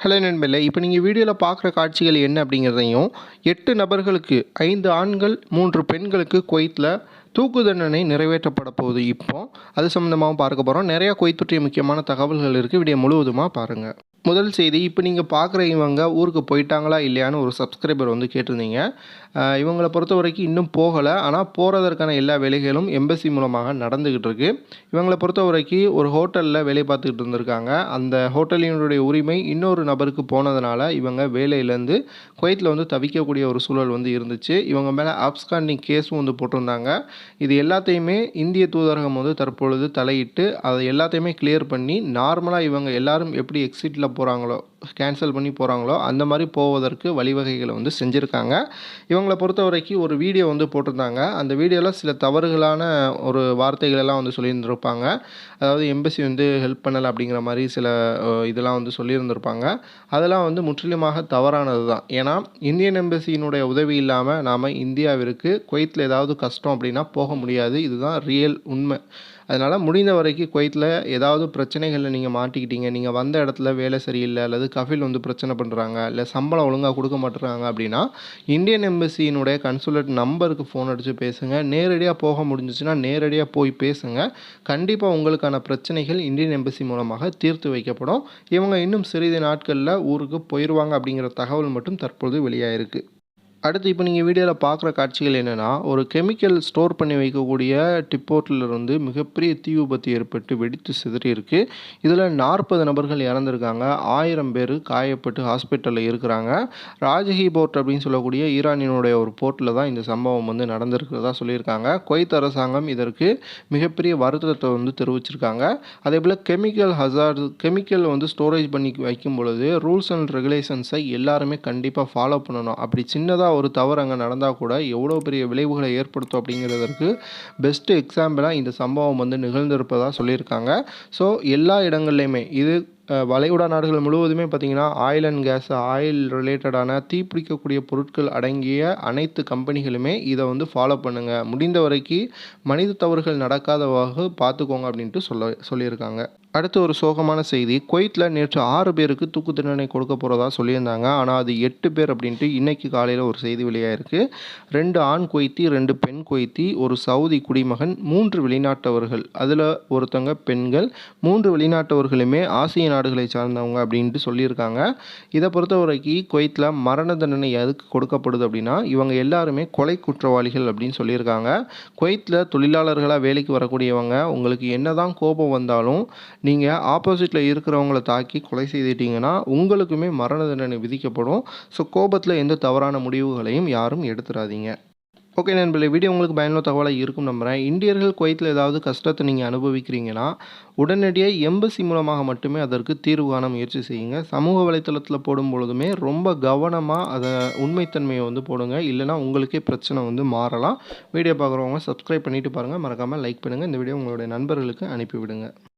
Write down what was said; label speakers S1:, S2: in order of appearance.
S1: Hello நண்பர்களே இப்போ நீங்கள் வீடியோவில் பார்க்குற காட்சிகள் என்ன அப்படிங்கிறதையும் எட்டு நபர்களுக்கு ஐந்து ஆண்கள் மூன்று பெண்களுக்கு குவைத்தில் தூக்கு தண்டனை நிறைவேற்றப்பட போகுது இப்போ. அது சம்மந்தமாகவும் பார்க்க போகிறோம் நிறையா குவைத் பற்றிய முக்கியமான தகவல்கள் இருக்குது வீடியோ முழுவதுமாக பாருங்கள் முதல் செய்தி இப்போ நீங்கள் பார்க்குற இவங்க ஊருக்கு போயிட்டாங்களா இல்லையான்னு ஒரு சப்ஸ்கிரைபர் வந்து கேட்டிருந்தீங்க. இவங்களை பொறுத்த வரைக்கும் இன்னும் போகலை. ஆனால் போகிறதற்கான எல்லா வேலைகளும் எம்பசி மூலமாக நடந்துக்கிட்டு இருக்கு. இவங்களை பொறுத்த வரைக்கும் ஒரு ஹோட்டலில் வேலை பார்த்துக்கிட்டு இருந்திருக்காங்க. அந்த ஹோட்டலினுடைய உரிமை இன்னொரு நபருக்கு போனதுனால இவங்க வேலையிலேருந்து குவைத்தில் வந்து தவிக்கக்கூடிய ஒரு சூழல் வந்து இருந்துச்சு. இவங்க மேலே ஆப்ஸ்காண்டிங் கேஸும் வந்து போட்டிருந்தாங்க. இது எல்லாத்தையுமே இந்திய தூதரகம் வந்து தற்பொழுது தலையிட்டு அதை எல்லாத்தையுமே கிளியர் பண்ணி நார்மலாக இவங்க எல்லாரும் எப்படி எக்ஸிட்டில் போகிறாங்களோ கேன்சல் பண்ணி போகிறாங்களோ அந்த மாதிரி போவதற்கு வழிவகைகளை வந்து செஞ்சுருக்காங்க. இவங்களை பொறுத்த வரைக்கும் ஒரு வீடியோ வந்து போட்டிருந்தாங்க. அந்த வீடியோவில் சில தவறுகளான ஒரு வார்த்தைகளெல்லாம் வந்து சொல்லியிருந்திருப்பாங்க. அதாவது எம்பசி வந்து ஹெல்ப் பண்ணலை அப்படிங்கிற மாதிரி சில இதெல்லாம் வந்து சொல்லியிருந்திருப்பாங்க. அதெல்லாம் வந்து முற்றிலுமாக தவறானது தான். ஏன்னா இந்தியன் எம்பசியினுடைய உதவி இல்லாமல் நாம் இந்தியாவிற்கு குவைத்தில் ஏதாவது கஷ்டம் அப்படின்னா போக முடியாது. இதுதான் ரியல் உண்மை. அதனால் முடிந்த வரைக்கும் குவைத்தில் ஏதாவது பிரச்சனைகளில் நீங்கள் மாட்டிக்கிட்டீங்க. நீங்கள் வந்த இடத்துல வேலை சரியில்லை அல்லது கஃபில் வந்து பிரச்சனை பண்ணுறாங்க இல்லை சம்பளம் ஒழுங்காக கொடுக்க மாட்டுறாங்க அப்படின்னா இந்தியன் எம்பசியினுடைய கன்சுலேட் நம்பருக்கு ஃபோன் அடித்து பேசுங்க. நேரடியாக போக முடிஞ்சிச்சுன்னா நேரடியாக போய் பேசுங்க. கண்டிப்பாக உங்களுக்கான பிரச்சனைகள் இந்தியன் எம்பசி மூலமாக தீர்த்து வைக்கப்படும். இவங்க இன்னும் சிறிது நாட்களில் ஊருக்கு போயிடுவாங்க அப்படிங்கிற தகவல் மட்டும் தற்பொழுது வெளியாகிருக்கு அடுத்து இப்போ நீங்கள் வீடியோவில் பார்க்குற காட்சிகள் என்னென்னா ஒரு கெமிக்கல் ஸ்டோர் பண்ணி வைக்கக்கூடிய டிப்போட்டில் இருந்து மிகப்பெரிய தீ விபத்து ஏற்பட்டு வெடித்து சிதறி இருக்குது இதில் நாற்பது நபர்கள் இறந்துருக்காங்க. ஆயிரம் பேர் காயப்பட்டு ஹாஸ்பிட்டலில் இருக்கிறாங்க. ராஜஹி போர்ட் அப்படின்னு சொல்லக்கூடிய ஈரானினுடைய ஒரு போர்ட்டில் தான் இந்த சம்பவம் வந்து நடந்திருக்கிறதா சொல்லியிருக்காங்க. குவைத் அரசாங்கம் இதற்கு மிகப்பெரிய வருத்தத்தை வந்து தெரிவிச்சிருக்காங்க. அதே போல் கெமிக்கல் ஹசார்டு கெமிக்கல் வந்து ஸ்டோரேஜ் பண்ணி வைக்கும் பொழுது ரூல்ஸ் அண்ட் ரெகுலேஷன்ஸை எல்லாருமே கண்டிப்பாக ஃபாலோ பண்ணணும். அப்படி சின்னதாக ஒரு தவறு அங்கே நடந்தால் கூட எவ்வளோ பெரிய விளைவுகளை ஏற்படுத்தும் அப்படிங்கிறதற்கு பெஸ்ட்டு எக்ஸாம்பிளாக இந்த சம்பவம் வந்து நிகழ்ந்திருப்பதாக சொல்லியிருக்காங்க. ஸோ எல்லா இடங்கள்லையுமே இது வளைகுடா நாடுகள் முழுவதுமே பார்த்திங்கன்னா ஆயில் அண்ட் கேஸ் ஆயில் ரிலேட்டடான தீப்பிடிக்கக்கூடிய பொருட்கள் அடங்கிய அனைத்து கம்பெனிகளுமே இதை வந்து ஃபாலோ பண்ணுங்கள் முடிந்த வரைக்கும் மனித தவறுகள் நடக்காதவாக பார்த்துக்கோங்க அப்படின்ட்டு சொல்ல சொல்லியிருக்காங்க. அடுத்து ஒரு சோகமான செய்தி. குவைத்தில் நேற்று ஆறு பேருக்கு தூக்கு தண்டனை கொடுக்க போகிறதா சொல்லியிருந்தாங்க. ஆனால் அது எட்டு பேர் அப்படின்ட்டு இன்றைக்கு காலையில் ஒரு செய்தி வெளியாயிருக்கு. ரெண்டு ஆண் குவைத்தி ரெண்டு பெண் குவைத்தி ஒரு சவுதி குடிமகன் மூன்று வெளிநாட்டவர்கள். அதில் ஒருத்தங்க பெண்கள் மூன்று வெளிநாட்டவர்களுமே ஆசிய நாடுகளை சார்ந்தவங்க அப்படின்ட்டு சொல்லியிருக்காங்க. இதை பொறுத்த வரைக்கும் குவைத்தில் மரண தண்டனை எதுக்கு கொடுக்கப்படுது அப்படின்னா இவங்க எல்லாருமே கொலை குற்றவாளிகள் அப்படின்னு சொல்லியிருக்காங்க. குவைத்தில் தொழிலாளர்களாக வேலைக்கு வரக்கூடியவங்க உங்களுக்கு என்னதான் கோபம் வந்தாலும் நீங்கள் ஆப்போசிட்டில் இருக்கிறவங்கள தாக்கி கொலை செய்துட்டீங்கன்னா உங்களுக்குமே மரண தண்டனை விதிக்கப்படும். ஸோ கோபத்தில் எந்த தவறான முடிவுகளையும் யாரும் எடுத்துடாதீங்க. ஓகே நண்பர்களே வீடியோ உங்களுக்கு பயனுள்ள தகவலாக இருக்கும் நம்புகிறேன் இந்தியர்கள் குவைத்தில் ஏதாவது கஷ்டத்தை நீங்கள் அனுபவிக்கிறீங்கன்னா உடனடியாக எம்பசி மூலமாக மட்டுமே அதற்கு தீர்வு காண முயற்சி செய்யுங்க. சமூக வலைத்தளத்தில் போடும் பொழுதுமே ரொம்ப கவனமாக அதை உண்மைத்தன்மையை வந்து போடுங்க. இல்லைனா உங்களுக்கே பிரச்சனை வந்து மாறலாம். வீடியோ பார்க்குறவங்க சப்ஸ்கிரைப் பண்ணிவிட்டு பாருங்கள் மறக்காமல் லைக் பண்ணுங்கள் இந்த வீடியோ உங்களுடைய நண்பர்களுக்கு அனுப்பிவிடுங்க.